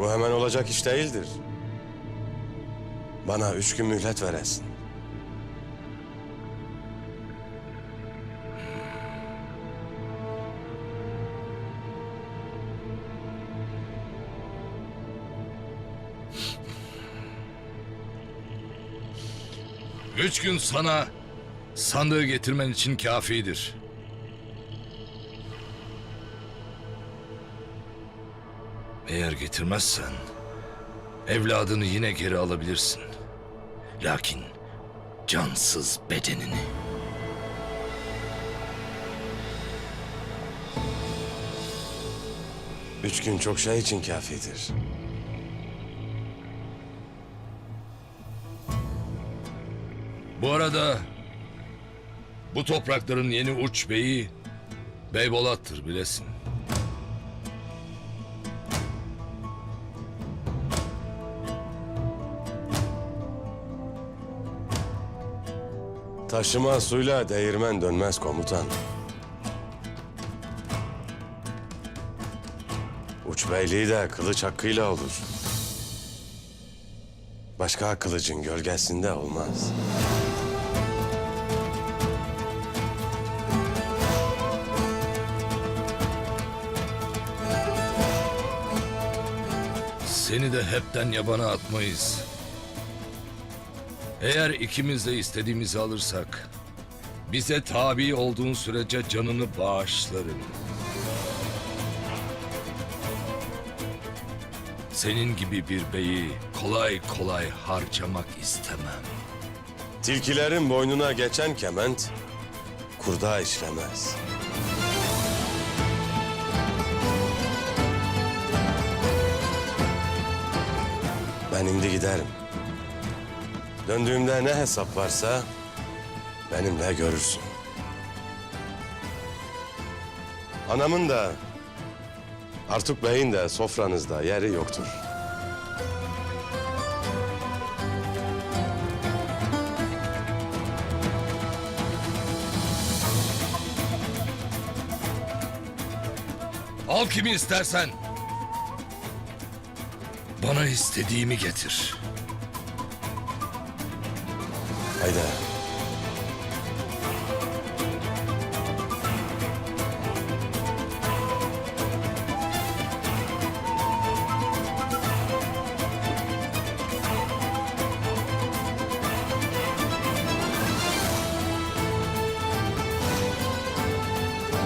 Bu hemen olacak iş değildir. Bana üç gün mühlet veresin. Üç gün sana sandığı getirmen için kafidir. Eğer getirmezsen evladını yine geri alabilirsin. Lakin cansız bedenini. Üç gün çok şey için kafidir. Bu arada bu toprakların yeni uç beyi Beybolat'tır bilesin. Taşıma suyla değirmen dönmez komutan. Uç beyliği de kılıç hakkıyla olur. Başka kılıcın gölgesinde olmaz. Seni de hepten yabana atmayız. Eğer ikimiz de istediğimizi alırsak, bize tabi olduğun sürece canını bağışlarım. Senin gibi bir beyi kolay kolay harcamak istemem. Tilkilerin boynuna geçen kement kurda işlemez. Ben şimdi giderim. Döndüğümde ne hesap varsa benimle görürsün. Anamın da Artuk Bey'in de sofranızda yeri yoktur. Al kimi istersen. Bana istediğimi getir. Haydi.